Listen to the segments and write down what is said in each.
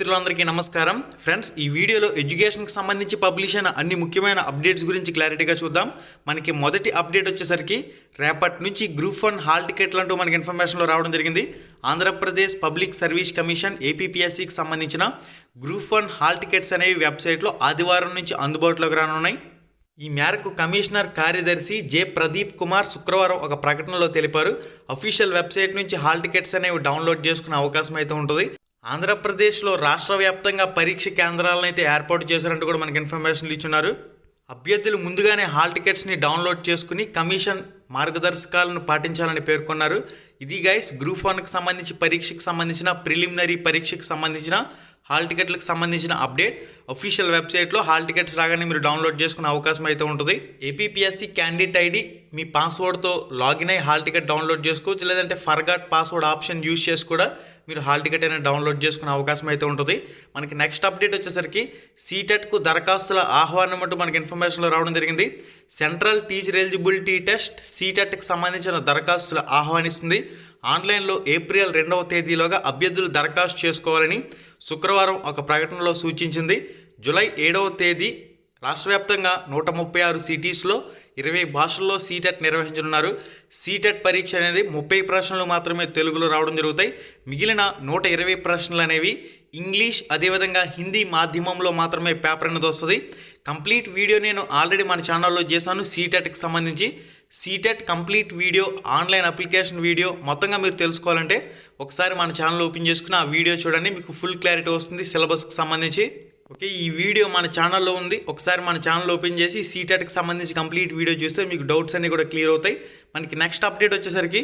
మిత్రులందరికీ నమస్కారం. ఫ్రెండ్స్ ఈ వీడియోలో ఎడ్యుకేషన్కి సంబంధించి పబ్లిష్ అయిన అన్ని ముఖ్యమైన అప్డేట్స్ గురించి క్లారిటీగా చూద్దాం. మనకి మొదటి అప్డేట్ వచ్చేసరికి రేపటి నుంచి గ్రూప్ వన్ హాల్ టికెట్లు అంటూ మనకి ఇన్ఫర్మేషన్లో రావడం జరిగింది. ఆంధ్రప్రదేశ్ పబ్లిక్ సర్వీస్ కమిషన్ ఏపీపీఎస్సికి సంబంధించిన గ్రూప్ వన్ హాల్ టికెట్స్ అనేవి వెబ్సైట్లో ఆదివారం నుంచి అందుబాటులోకి రానున్నాయి. ఈ మేరకు కమిషనర్ కార్యదర్శి జె ప్రదీప్ కుమార్ శుక్రవారం ఒక ప్రకటనలో తెలిపారు. అఫీషియల్ వెబ్సైట్ నుంచి హాల్ టికెట్స్ అనేవి డౌన్లోడ్ చేసుకునే అవకాశం అయితే ఉంటుంది. ఆంధ్రప్రదేశ్లో రాష్ట్ర వ్యాప్తంగా పరీక్ష కేంద్రాలను అయితే ఏర్పాటు చేశారంటూ కూడా మనకి ఇన్ఫర్మేషన్లు ఇచ్చున్నారు. అభ్యర్థులు ముందుగానే హాల్ టికెట్స్ని డౌన్లోడ్ చేసుకుని కమిషన్ మార్గదర్శకాలను పాటించాలని పేర్కొన్నారు. ఇది గైస్ గ్రూప్ వన్కి సంబంధించి పరీక్షకు సంబంధించిన ప్రిలిమినరీ పరీక్షకు సంబంధించిన హాల్ టికెట్లకు సంబంధించిన అప్డేట్. అఫీషియల్ వెబ్సైట్లో హాల్ టికెట్స్ రాగానే మీరు డౌన్లోడ్ చేసుకునే అవకాశం అయితే ఉంటుంది. ఏపీపీఎస్సీ క్యాండిడేట్ ఐడి మీ పాస్వర్డ్తో లాగిన్ అయ్యి హాల్ టికెట్ డౌన్లోడ్ చేసుకోవచ్చు. లేదంటే ఫర్గాట్ పాస్వర్డ్ ఆప్షన్ యూజ్ చేసి కూడా మీరు హాల్ టికెట్ అనేది డౌన్లోడ్ చేసుకునే అవకాశం అయితే ఉంటుంది. మనకి నెక్స్ట్ అప్డేట్ వచ్చేసరికి సీటెట్కు దరఖాస్తుల ఆహ్వానం అంటూ మనకి ఇన్ఫర్మేషన్లో రావడం జరిగింది. సెంట్రల్ టీచర్ ఎలిజిబిలిటీ టెస్ట్ సీటెట్కి సంబంధించిన దరఖాస్తులు ఆహ్వానిస్తుంది. ఆన్లైన్లో ఏప్రిల్ రెండవ తేదీలోగా అభ్యర్థులు దరఖాస్తు చేసుకోవాలని శుక్రవారం ఒక ప్రకటనలో సూచించింది. జూలై ఏడవ తేదీ రాష్ట్ర వ్యాప్తంగా నూట ముప్పై ఆరు సిటీస్లో ఇరవై భాషల్లో సీటెట్ నిర్వహించనున్నారు. సీటెట్ పరీక్ష అనేది ముప్పై ప్రశ్నలు మాత్రమే తెలుగులో రావడం జరుగుతాయి. మిగిలిన నూట ఇరవై ప్రశ్నలు అనేవి ఇంగ్లీష్ అదేవిధంగా హిందీ మాధ్యమంలో మాత్రమే పేపర్ అనేది వస్తుంది. కంప్లీట్ వీడియో నేను ఆల్రెడీ మన ఛానల్లో చేశాను సీటెట్కి సంబంధించి. CTET complete video online application video మొత్తంగా మీరు తెలుసుకోవాలంటే ఒకసారి మన ఛానల్ ఓపెన్ చేసుకుని ఆ వీడియో చూడండి మీకు ఫుల్ క్లారిటీ వస్తుంది సిలబస్కి సంబంధించి. ఓకే ఈ వీడియో మన ఛానల్లో ఉంది. ఒకసారి మన ఛానల్ ఓపెన్ చేసి సీటెట్కి సంబంధించి కంప్లీట్ వీడియో చూస్తే మీకు డౌట్స్ అన్నీ కూడా క్లియర్ అవుతాయి. మనకి నెక్స్ట్ అప్డేట్ వచ్చేసరికి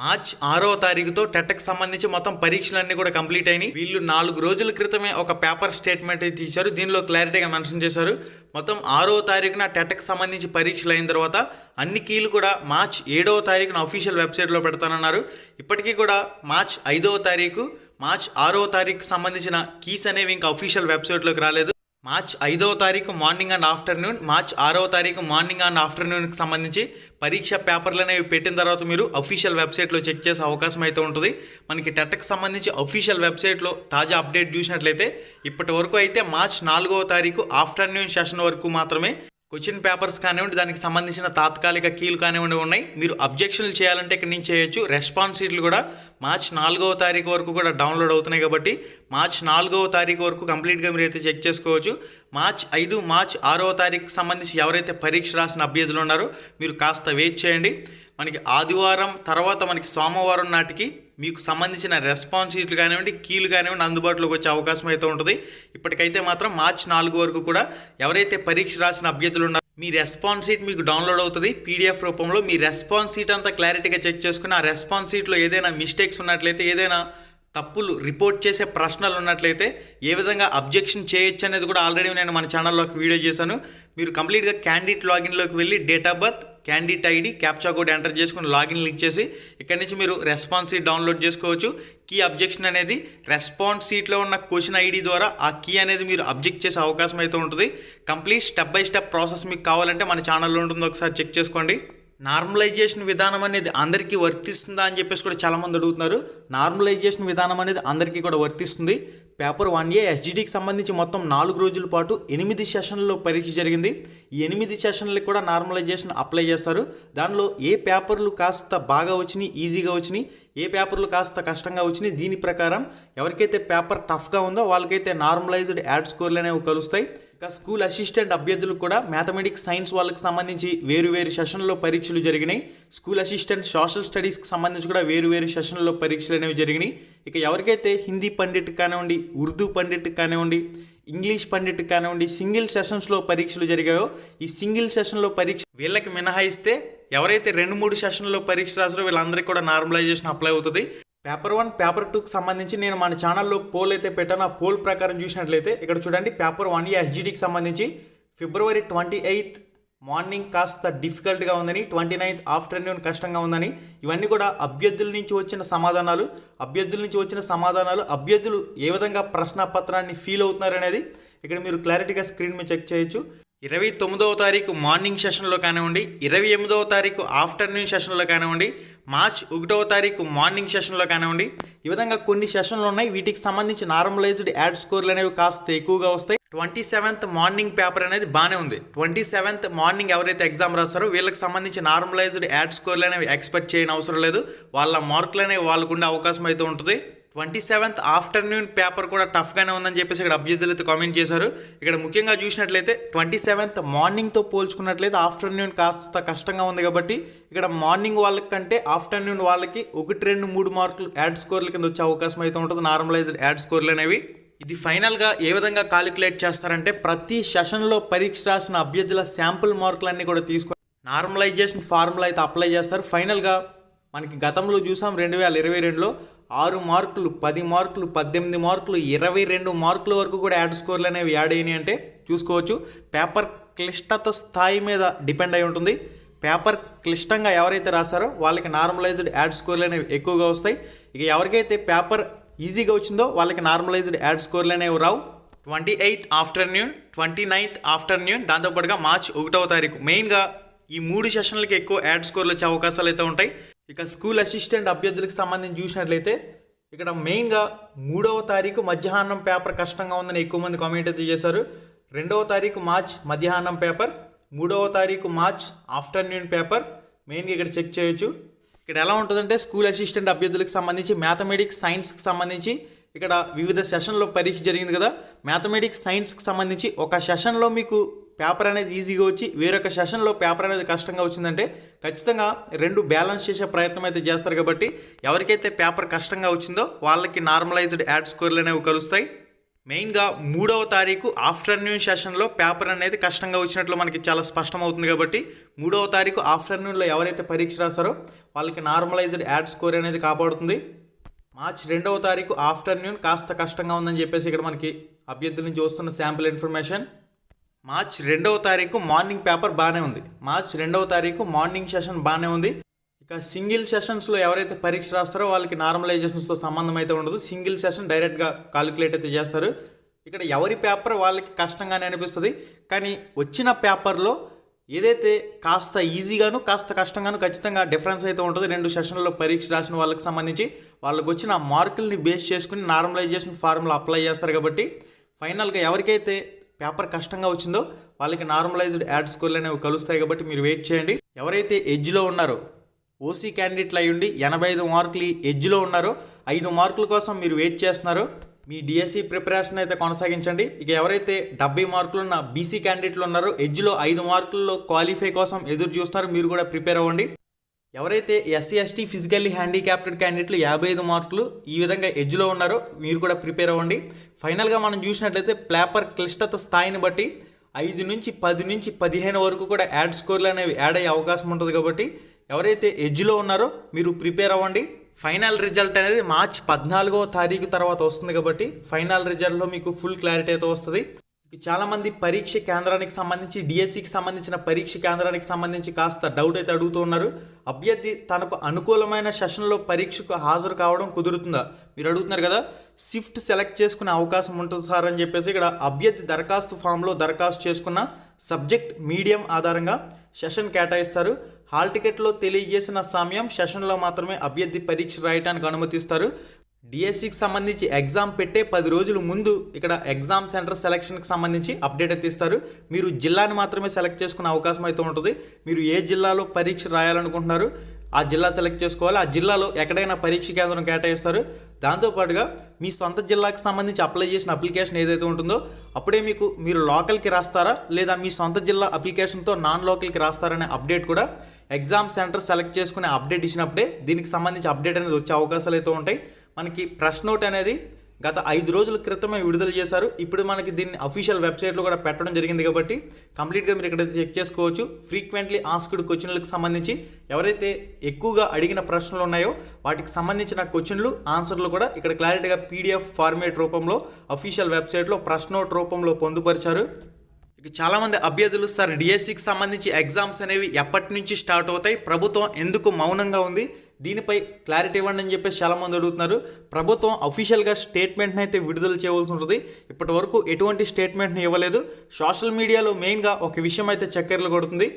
మార్చ్ ఆరో తారీఖుతో టెట్కి సంబంధించి మొత్తం పరీక్షలన్నీ కూడా కంప్లీట్ అయినాయి. వీళ్ళు నాలుగు రోజుల క్రితమే ఒక పేపర్ స్టేట్మెంట్ అయితే ఇచ్చారు. దీనిలో క్లారిటీగా మెన్షన్ చేశారు. మొత్తం ఆరో తారీఖున టెట్కి సంబంధించి పరీక్షలు అయిన తర్వాత అన్ని కీలు కూడా మార్చ్ ఏడవ తారీఖున అఫీషియల్ వెబ్సైట్లో పెడతానన్నారు. ఇప్పటికీ కూడా మార్చ్ ఐదవ తారీఖు మార్చ్ ఆరో తారీఖు సంబంధించిన కీస్ అనేవి ఇంకా అఫీషియల్ వెబ్సైట్లోకి రాలేదు. మార్చ్ ఐదవ తారీఖు మార్నింగ్ అండ్ ఆఫ్టర్నూన్ మార్చ్ ఆరవ తారీఖు మార్నింగ్ అండ్ ఆఫ్టర్నూన్కి సంబంధించి పరీక్ష పేపర్లు అనేవి పెట్టిన తర్వాత మీరు అఫీషియల్ వెబ్సైట్లో చెక్ చేసే అవకాశం అయితే ఉంటుంది. మనకి టెట్కి సంబంధించి అఫీషియల్ వెబ్సైట్లో తాజా అప్డేట్ చూసినట్లయితే ఇప్పటి వరకు అయితే మార్చ్ నాలుగవ తారీఖు ఆఫ్టర్నూన్ సెషన్ వరకు మాత్రమే క్వశ్చన్ పేపర్స్ కానివ్వండి దానికి సంబంధించిన తాత్కాలిక కీలు కానివ్వండి ఉన్నాయి. మీరు అబ్జెక్షన్లు చేయాలంటే ఇక్కడ నుంచి చేయొచ్చు. రెస్పాన్స్ షీట్లు కూడా మార్చ్ నాలుగవ తారీఖు వరకు కూడా డౌన్లోడ్ అవుతున్నాయి కాబట్టి మార్చ్ నాలుగవ తారీఖు వరకు కంప్లీట్గా మీరు అయితే చెక్ చేసుకోవచ్చు. మార్చ్ ఐదు మార్చ్ ఆరవ తారీఖుకి సంబంధించి ఎవరైతే పరీక్ష రాసిన అభ్యర్థులు ఉన్నారో మీరు కాస్త వెయిట్ చేయండి. మనకి ఆదివారం తర్వాత మనకి సోమవారం నాటికి మీకు సంబంధించిన రెస్పాన్స్ షీట్లు కానివ్వండి కీలు కానివ్వండి అందుబాటులోకి వచ్చే అవకాశం అయితే ఉంటుంది. ఇప్పటికైతే మాత్రం మార్చి నాలుగు వరకు కూడా ఎవరైతే పరీక్ష రాసిన అభ్యర్థులు ఉన్నారో మీ రెస్పాన్స్ షీట్ మీకు డౌన్లోడ్ అవుతుంది. పీడిఎఫ్ రూపంలో మీ రెస్పాన్స్ షీట్ అంతా క్లారిటీగా చెక్ చేసుకుని ఆ రెస్పాన్స్ షీట్లో ఏదైనా మిస్టేక్స్ ఉన్నట్లయితే ఏదైనా తప్పులు రిపోర్ట్ చేసే ప్రశ్నలు ఉన్నట్లయితే ఏ విధంగా అబ్జెక్షన్ చేయొచ్చు అనేది కూడా ఆల్రెడీ నేను మన ఛానల్లో ఒక వీడియో చేశాను. మీరు కంప్లీట్గా క్యాండిడేట్ లాగిన్లోకి వెళ్ళి date of birth candidate ID captcha code enter చేసుకుని లాగిన్ లింక్ చేసి ఇక్కడ నుంచి మీరు రెస్పాన్స్ సీట్ డౌన్లోడ్ చేసుకోవచ్చు. కీ అబ్జెక్షన్ అనేది రెస్పాన్స్ సీట్లో ఉన్న క్వశ్చన్ ఐడి ద్వారా ఆ కీ అనేది మీరు అబ్జెక్ట్ చేసే అవకాశం అయితే ఉంటుంది. Complete step by step process మీకు కావాలంటే మన ఛానల్లో ఉంటుంది. ఒకసారి చెక్ చేసుకోండి. నార్మలైజేషన్ విధానం అనేది అందరికీ వర్తిస్తుందా అని చెప్పేసి కూడా చాలామంది అడుగుతున్నారు. నార్మలైజేషన్ విధానం అనేది అందరికీ కూడా వర్తిస్తుంది. పేపర్ వన్ ఏ ఎస్జిడికి సంబంధించి మొత్తం నాలుగు రోజుల పాటు ఎనిమిది సెషన్లలో పరీక్ష జరిగింది. ఈ ఎనిమిది సెషన్లకు కూడా నార్మలైజేషన్ అప్లై చేస్తారు. దానిలో ఏ పేపర్లు కాస్త బాగా వచ్చినాయి ఈజీగా వచ్చినాయి ఏ పేపర్లు కాస్త కష్టంగా వచ్చినాయి దీని ప్రకారం ఎవరికైతే పేపర్ టఫ్గా ఉందో వాళ్ళకైతే నార్మలైజ్డ్ యాడ్ స్కోర్లు అనేవి కలుస్తాయి. ఇక స్కూల్ అసిస్టెంట్ అభ్యర్థులకు కూడా మ్యాథమెటిక్స్ సైన్స్ వాళ్ళకి సంబంధించి వేరు వేరు సెషన్లో పరీక్షలు జరిగినాయి. స్కూల్ అసిస్టెంట్ సోషల్ స్టడీస్కి సంబంధించి కూడా వేరు వేరు సెషన్లో పరీక్షలు అనేవి జరిగినాయి. ఇక ఎవరికైతే హిందీ పండిట్ కానివ్వండి ఉర్దూ పండిట్ కానివ్వండి ఇంగ్లీష్ పండిట్ కానివ్వండి సింగిల్ సెషన్స్లో పరీక్షలు జరిగాయో ఈ సింగిల్ సెషన్లో పరీక్ష వీళ్ళకి మినహాయిస్తే ఎవరైతే రెండు మూడు సెషన్లో పరీక్ష రాసారో వీళ్ళందరికీ కూడా నార్మలైజేషన్ అప్లై అవుతుంది. పేపర్ వన్ పేపర్ టూకి సంబంధించి నేను మన ఛానల్లో పోల్ అయితే పెట్టాను. ఆ పోల్ ప్రకారం చూసినట్లయితే ఇక్కడ చూడండి పేపర్ వన్ ఏ ఎస్జిడికి సంబంధించి ఫిబ్రవరి ట్వంటీ ఎయిత్ మార్నింగ్ కాస్త డిఫికల్ట్గా ఉందని ట్వంటీ నైన్త్ ఆఫ్టర్నూన్ కష్టంగా ఉందని ఇవన్నీ కూడా అభ్యర్థుల నుంచి వచ్చిన సమాధానాలు. అభ్యర్థుల నుంచి వచ్చిన సమాధానాలు అభ్యర్థులు ఏ విధంగా ప్రశ్న పత్రాన్ని ఫీల్ అవుతున్నారు అనేది ఇక్కడ మీరు క్లారిటీగా స్క్రీన్ మీద చెక్ చేయొచ్చు. ఇరవై తొమ్మిదవ తారీఖు మార్నింగ్ సెషన్లో కానివ్వండి ఇరవై ఎనిమిదవ తారీఖు ఆఫ్టర్నూన్ సెషన్లో కానివ్వండి మార్చ్ ఒకటవ తారీఖు మార్నింగ్ సెషన్లో కానివ్వండి ఈ విధంగా కొన్ని సెషన్లు ఉన్నాయి. వీటికి సంబంధించి నార్మలైజ్డ్ యాడ్ స్కోర్లు అనేవి కాస్త ఎక్కువగా వస్తాయి. ట్వంటీ సెవెంత్ మార్నింగ్ పేపర్ అనేది బాగానే ఉంది. ట్వంటీ సెవెంత్ మార్నింగ్ ఎవరైతే ఎగ్జామ్ రాస్తారో వీళ్ళకి సంబంధించి నార్మలైజ్డ్ యాడ్ స్కోర్లు అనేవి ఎక్స్పెక్ట్ చేయని అవసరం లేదు. వాళ్ళ మార్కులు అనేవి వాళ్ళకుండే అవకాశం అయితే ఉంటుంది. ట్వంటీ సెవెంత్ ఆఫ్టర్నూన్ పేపర్ కూడా టఫ్గానే ఉందని చెప్పేసి ఇక్కడ అభ్యర్థులు అయితే కామెంట్ చేశారు. ఇక్కడ ముఖ్యంగా చూసినట్లయితే ట్వంటీ సెవెంత్ మార్నింగ్తో పోల్చుకున్నట్లయితే ఆఫ్టర్నూన్ కాస్త కష్టంగా ఉంది కాబట్టి ఇక్కడ మార్నింగ్ వాళ్ళకంటే ఆఫ్టర్నూన్ వాళ్ళకి ఒకటి రెండు మూడు మార్కులు యాడ్ స్కోర్ల కింద వచ్చే అవకాశం అయితే ఉంటుంది. నార్మలైజ్డ్ యాడ్ స్కోర్లు అనేవి. ఇది ఫైనల్గా ఏ విధంగా కాలిక్యులేట్ చేస్తారంటే ప్రతి సెషన్లో పరీక్ష రాసిన అభ్యర్థుల శాంపుల్ మార్కులన్నీ కూడా తీసుకొని నార్మలైజేషన్ ఫార్ములా అయితే అప్లై చేస్తారు. ఫైనల్గా మనకి గతంలో చూసాం రెండు వేల ఇరవై రెండులో ఆరు మార్కులు పది మార్కులు పద్దెనిమిది మార్కులు ఇరవై రెండు మార్కుల వరకు కూడా యాడ్ స్కోర్లు అనేవి యాడ్ అయినాయి అంటే చూసుకోవచ్చు. పేపర్ క్లిష్టత స్థాయి మీద డిపెండ్ అయి ఉంటుంది. పేపర్ క్లిష్టంగా ఎవరైతే రాశారో వాళ్ళకి నార్మలైజ్డ్ యాడ్ స్కోర్లు అనేవి ఎక్కువగా వస్తాయి. ఇక ఎవరికైతే పేపర్ ఈజీగా వచ్చిందో వాళ్ళకి నార్మలైజ్డ్ యాడ్ స్కోర్లు అనేవి రావు. Twenty eighth afternoon twenty ninth afternoon దాంతోపాటుగా మార్చ్ ఒకటవ తారీఖు. మెయిన్గా ఈ మూడు సెషన్లకి ఎక్కువ యాడ్ స్కోర్లు వచ్చే అవకాశాలు అయితే ఉంటాయి. ఇక స్కూల్ అసిస్టెంట్ అభ్యర్థులకు సంబంధించి చూసినట్లయితే ఇక్కడ మెయిన్గా మూడవ తారీఖు మధ్యాహ్నం పేపర్ కష్టంగా ఉందని ఎక్కువ మంది కామెంట్ అయితే చేశారు. రెండవ తారీఖు మార్చ్ మధ్యాహ్నం పేపర్ మూడవ తారీఖు మార్చ్ ఆఫ్టర్నూన్ పేపర్. మెయిన్గా ఇక్కడ చెక్ చేయొచ్చు. ఇక్కడ ఎలా ఉంటుందంటే స్కూల్ అసిస్టెంట్ అభ్యర్థులకు సంబంధించి మ్యాథమెటిక్స్ సైన్స్కి సంబంధించి ఇక్కడ వివిధ సెషన్లో పరీక్ష జరిగింది కదా. మ్యాథమెటిక్స్ సైన్స్కి సంబంధించి ఒక సెషన్లో మీకు పేపర్ అనేది ఈజీగా వచ్చి వేరొక సెషన్లో పేపర్ అనేది కష్టంగా వచ్చిందంటే ఖచ్చితంగా రెండు బ్యాలెన్స్ చేసే ప్రయత్నం అయితే చేస్తారు కాబట్టి ఎవరికైతే పేపర్ కష్టంగా వచ్చిందో వాళ్ళకి నార్మలైజ్డ్ యాడ్ స్కోర్లు అనేవి కలుస్తాయి. మెయిన్గా మూడవ తారీఖు ఆఫ్టర్నూన్ సెషన్లో పేపర్ అనేది కష్టంగా వచ్చినట్లు మనకి చాలా స్పష్టమవుతుంది కాబట్టి మూడవ తారీఖు ఆఫ్టర్నూన్లో ఎవరైతే పరీక్ష రాస్తారో వాళ్ళకి నార్మలైజ్డ్ యాడ్ స్కోర్ అనేది కాపాడుతుంది. మార్చ్ రెండవ తారీఖు ఆఫ్టర్నూన్ కాస్త కష్టంగా ఉందని చెప్పేసి ఇక్కడ మనకి అభ్యర్థుల నుంచి వస్తున్న శాంపుల్ ఇన్ఫర్మేషన్. మార్చ్ రెండవ తారీఖు మార్నింగ్ పేపర్ బాగానే ఉంది. మార్చ్ రెండవ తారీఖు మార్నింగ్ సెషన్ బాగానే ఉంది. ఇక సింగిల్ సెషన్స్లో ఎవరైతే పరీక్ష రాస్తారో వాళ్ళకి నార్మలైజేషన్స్తో సంబంధం అయితే ఉండదు. సింగిల్ సెషన్ డైరెక్ట్గా కాలిక్యులేట్ అయితే చేస్తారు. ఇక్కడ ఎవరి పేపర్ వాళ్ళకి కష్టంగానే అనిపిస్తుంది. కానీ వచ్చిన పేపర్లో ఏదైతే కాస్త ఈజీగాను కాస్త కష్టంగాను ఖచ్చితంగా డిఫరెన్స్ అయితే ఉంటుంది. రెండు సెషన్లలో పరీక్ష రాసిన వాళ్ళకి సంబంధించి వాళ్ళకు వచ్చిన మార్కుల్ని బేస్ చేసుకుని నార్మలైజేషన్ ఫార్ములా అప్లై చేస్తారు కాబట్టి ఫైనల్గా ఎవరికైతే పేపర్ కష్టంగా వచ్చిందో వాళ్ళకి నార్మలైజ్డ్ యాడ్ స్కోర్లు అనేవి కలుస్తాయి కాబట్టి మీరు వెయిట్ చేయండి. ఎవరైతే ఎడ్జ్లో ఉన్నారో ఓసీ క్యాండిడేట్లు అయ్యుండి ఎనభై ఐదు మార్కులు ఎడ్జ్లో ఉన్నారో ఐదు మార్కుల కోసం మీరు వెయిట్ చేస్తున్నారో మీ డిఎస్సి ప్రిపరేషన్ అయితే కొనసాగించండి. ఇక ఎవరైతే డెబ్బై మార్కులు ఉన్న బీసీ క్యాండిడేట్లు ఉన్నారో ఎడ్జ్లో ఐదు మార్కుల్లో క్వాలిఫై కోసం ఎదురు చూస్తున్నారో మీరు కూడా ప్రిపేర్ అవ్వండి. ఎవరైతే ఎస్సీ ఎస్టీ ఫిజికల్లీ హ్యాండిక్యాప్టెడ్ క్యాండిడేట్లు యాభై ఐదు మార్కులు ఈ విధంగా ఎడ్జ్లో ఉన్నారో మీరు కూడా ప్రిపేర్ అవ్వండి. ఫైనల్గా మనం చూసినట్లయితే ప్లాపర్ క్లిష్టత స్థాయిని బట్టి ఐదు నుంచి పది నుంచి పదిహేను వరకు కూడా యాడ్ స్కోర్లు అనేవి యాడ్ అయ్యే అవకాశం ఉంటుంది కాబట్టి ఎవరైతే ఎడ్జ్లో ఉన్నారో మీరు ప్రిపేర్ అవ్వండి. ఫైనల్ రిజల్ట్ అనేది మార్చ్ పద్నాలుగో తారీఖు తర్వాత వస్తుంది కాబట్టి ఫైనల్ రిజల్ట్లో మీకు ఫుల్ క్లారిటీ అయితే వస్తుంది. చాలామంది పరీక్ష కేంద్రానికి సంబంధించి డిఎస్సికి సంబంధించిన పరీక్ష కేంద్రానికి సంబంధించి కాస్త డౌట్ అయితే అడుగుతూ ఉన్నారు. అభ్యర్థి తనకు అనుకూలమైన సెషన్లో పరీక్షకు హాజరు కావడం కుదురుతుందా? మీరు అడుగుతున్నారు కదా షిఫ్ట్ సెలెక్ట్ చేసుకునే అవకాశం ఉంటుంది సార్ అని చెప్పేసి ఇక్కడ అభ్యర్థి దరఖాస్తు ఫామ్లో దరఖాస్తు చేసుకున్న సబ్జెక్ట్ మీడియం ఆధారంగా సెషన్ కేటాయిస్తారు. హాల్ టికెట్లో తెలియజేసిన సమయం సెషన్లో మాత్రమే అభ్యర్థి పరీక్ష రాయడానికి అనుమతిస్తారు. డిఎస్సికి సంబంధించి ఎగ్జామ్ పెట్టే పది రోజుల ముందు ఇక్కడ ఎగ్జామ్ సెంటర్ సెలక్షన్కి సంబంధించి అప్డేట్ అయితే ఇస్తారు. మీరు జిల్లాని మాత్రమే సెలెక్ట్ చేసుకునే అవకాశం అయితే ఉంటుంది. మీరు ఏ జిల్లాలో పరీక్ష రాయాలనుకుంటున్నారు ఆ జిల్లా సెలెక్ట్ చేసుకోవాలి. ఆ జిల్లాలో ఎక్కడైనా పరీక్ష కేంద్రం కేటాయిస్తారు. దాంతోపాటుగా మీ సొంత జిల్లాకి సంబంధించి అప్లై చేసిన అప్లికేషన్ ఏదైతే ఉంటుందో అప్పుడే మీకు మీరు లోకల్కి రాస్తారా లేదా మీ సొంత జిల్లా అప్లికేషన్తో నాన్ లోకల్కి రాస్తారనే అప్డేట్ కూడా ఎగ్జామ్ సెంటర్ సెలెక్ట్ చేసుకునే అప్డేట్ ఇచ్చినప్పుడే దీనికి సంబంధించి అప్డేట్ అనేది వచ్చే అవకాశాలు అయితే ఉంటాయి. మనకి ప్రెస్ నోట్ అనేది గత ఐదు రోజుల క్రితమే విడుదల చేశారు. ఇప్పుడు మనకి దీన్ని అఫీషియల్ వెబ్సైట్లో కూడా పెట్టడం జరిగింది కాబట్టి కంప్లీట్గా మీరు ఇక్కడైతే చెక్ చేసుకోవచ్చు ఫ్రీక్వెంట్లీ ఆస్క్డ్ క్వశ్చన్లకు సంబంధించి ఎవరైతే ఎక్కువగా అడిగిన ప్రశ్నలు ఉన్నాయో వాటికి సంబంధించిన క్వశ్చన్లు ఆన్సర్లు కూడా ఇక్కడ క్లారిటీగా పీడిఎఫ్ ఫార్మేట్ రూపంలో అఫీషియల్ వెబ్సైట్లో ప్రెస్ నోట్ రూపంలో పొందుపరిచారు. ఇక చాలామంది అభ్యర్థులు సార్ డిఎస్సికి సంబంధించి ఎగ్జామ్స్ అనేవి ఎప్పటి నుంచి స్టార్ట్ అవుతాయి? ప్రభుత్వం ఎందుకు మౌనంగా ఉంది? దీనిపై క్లారిటీ ఇవ్వండి అని చెప్పేసి చాలామంది అడుగుతున్నారు. ప్రభుత్వం అఫీషియల్గా స్టేట్మెంట్ని అయితే విడుదల చేయవలసి ఉంటుంది. ఇప్పటి వరకు ఎటువంటి స్టేట్మెంట్ని ఇవ్వలేదు. సోషల్ మీడియాలో మెయిన్గా ఒక విషయం అయితే చక్కెరలు కొడుతుంది.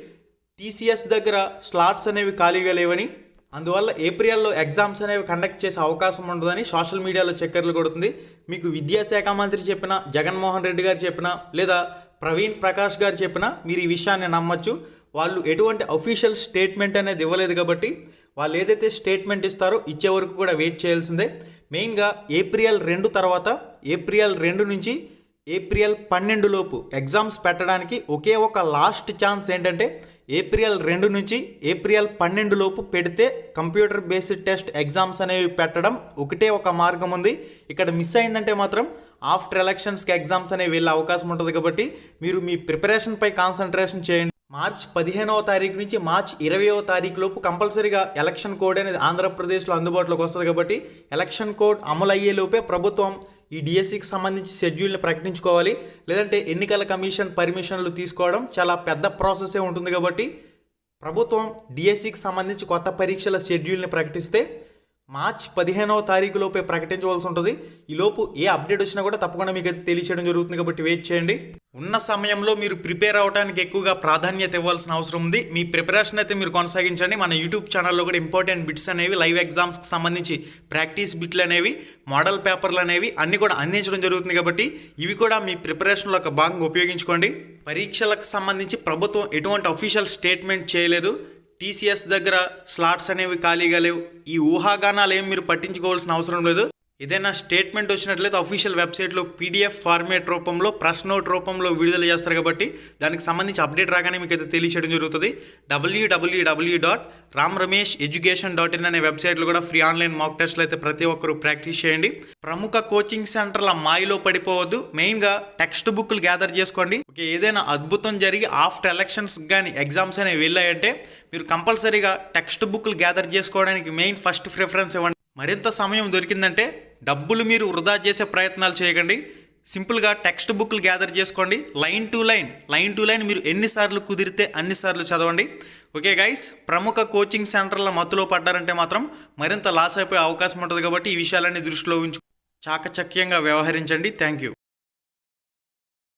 టీసీఎస్ దగ్గర స్లాట్స్ అనేవి ఖాళీగా లేవని అందువల్ల ఏప్రిల్లో ఎగ్జామ్స్ అనేవి కండక్ట్ చేసే అవకాశం ఉండదని సోషల్ మీడియాలో చక్కర్లు కొడుతుంది. మీకు విద్యాశాఖ మంత్రి చెప్పిన జగన్మోహన్ రెడ్డి గారు చెప్పిన లేదా ప్రవీణ్ ప్రకాష్ గారు చెప్పిన మీరు ఈ విషయాన్ని నమ్మచ్చు. వాళ్ళు ఎటువంటి అఫీషియల్ స్టేట్మెంట్ అనేది ఇవ్వలేదు కాబట్టి వాళ్ళు ఏదైతే స్టేట్మెంట్ ఇస్తారో ఇచ్చే వరకు కూడా వెయిట్ చేయాల్సిందే. మెయిన్గా ఏప్రిల్ రెండు తర్వాత ఏప్రిల్ రెండు నుంచి ఏప్రిల్ పన్నెండు లోపు ఎగ్జామ్స్ పెట్టడానికి ఒకే ఒక లాస్ట్ ఛాన్స్ ఏంటంటే ఏప్రిల్ రెండు నుంచి ఏప్రిల్ పన్నెండు లోపు పెడితే కంప్యూటర్ బేస్డ్ టెస్ట్ ఎగ్జామ్స్ అనేవి పెట్టడం ఒకటే ఒక మార్గం ఉంది. ఇక్కడ మిస్ అయిందంటే మాత్రం ఆఫ్టర్ ఎలక్షన్స్కి ఎగ్జామ్స్ అనేవి వెళ్ళే అవకాశం ఉంటుంది కాబట్టి మీరు మీ ప్రిపరేషన్పై కాన్సన్ట్రేషన్ చేయండి. మార్చ్ పదిహేనవ తారీఖు నుంచి మార్చ్ ఇరవయవ తారీఖు లోపు కంపల్సరీగా ఎలక్షన్ కోడ్ అనేది ఆంధ్రప్రదేశ్లో అందుబాటులోకి వస్తుంది కాబట్టి ఎలక్షన్ కోడ్ అమలు అయ్యే లోపే ప్రభుత్వం ఈ డిఎస్సికి సంబంధించి షెడ్యూల్ని ప్రకటించుకోవాలి. లేదంటే ఎన్నికల కమిషన్ పర్మిషన్లు తీసుకోవడం చాలా పెద్ద ప్రాసెసే ఉంటుంది కాబట్టి ప్రభుత్వం డిఎస్సికి సంబంధించి కొత్త పరీక్షల షెడ్యూల్ని ప్రకటిస్తే మార్చ్ పదిహేనవ తారీఖు లోపే ప్రకటించవలసి ఉంటుంది. ఈలోపు ఏ అప్డేట్ వచ్చినా కూడా తప్పకుండా మీకు తెలియచేయడం జరుగుతుంది కాబట్టి వెయిట్ చేయండి. ఉన్న సమయంలో మీరు ప్రిపేర్ అవడానికి ఎక్కువగా ప్రాధాన్యత ఇవ్వాల్సిన అవసరం ఉంది. మీ ప్రిపరేషన్ అయితే మీరు కొనసాగించండి. మన యూట్యూబ్ ఛానల్లో కూడా ఇంపార్టెంట్ బిట్స్ అనేవి లైవ్ ఎగ్జామ్స్కి సంబంధించి ప్రాక్టీస్ బిట్లు అనేవి మోడల్ పేపర్లు అనేవి అన్నీ కూడా అందించడం జరుగుతుంది కాబట్టి ఇవి కూడా మీ ప్రిపరేషన్లో ఒక భాగంగా ఉపయోగించుకోండి. పరీక్షలకు సంబంధించి ప్రభుత్వం ఎటువంటి అఫీషియల్ స్టేట్మెంట్ చేయలేదు. టీసీఎస్ దగ్గర స్లాట్స్ అనేవి ఖాళీగా లేవు. ఈ ఊహాగానాలు ఏం మీరు పట్టించుకోవాల్సిన అవసరం లేదు. ఏదైనా స్టేట్మెంట్ వచ్చినట్లయితే అఫీషియల్ వెబ్సైట్లో పీడిఎఫ్ ఫార్మేట్ రూపంలో ప్రెస్ నోట్ రూపంలో విడుదల చేస్తారు కాబట్టి దానికి సంబంధించి అప్డేట్ రాగానే మీకు అయితే తెలియచేయడం జరుగుతుంది. WWW dot Ram Ramesh education dot in అనే వెబ్సైట్లో కూడా ఫ్రీ ఆన్లైన్ మాక్ టెస్ట్లు అయితే ప్రతి ఒక్కరూ ప్రాక్టీస్ చేయండి. ప్రముఖ కోచింగ్ సెంటర్ల మాయలో పడిపోవద్దు. మెయిన్గా టెక్స్ట్ బుక్లు గ్యాదర్ చేసుకోండి. ఓకే ఏదైనా అద్భుతం జరిగి ఆఫ్టర్ ఎలక్షన్స్ కానీ ఎగ్జామ్స్ అనేవి వెళ్ళాయంటే మీరు కంపల్సరీగా టెక్స్ట్ బుక్లు గ్యాదర్ చేసుకోవడానికి మెయిన్ ఫస్ట్ ప్రిఫరెన్స్ ఇవ్వండి. మరింత సమయం దొరికిందంటే డబ్బులు మీరు వృధా చేసే ప్రయత్నాలు చేయకండి. సింపుల్గా టెక్స్ట్ బుక్లు గ్యాదర్ చేసుకోండి. Line to line line to line మీరు ఎన్నిసార్లు కుదిరితే అన్నిసార్లు చదవండి. ఓకే గైస్ ప్రముఖ కోచింగ్ సెంటర్ల మత్తులో పడ్డారంటే మాత్రం మరింత లాస్ అయిపోయే అవకాశం ఉంటుంది కాబట్టి ఈ విషయాలన్నీ దృష్టిలో ఉంచు చాకచక్యంగా వ్యవహరించండి. Thank you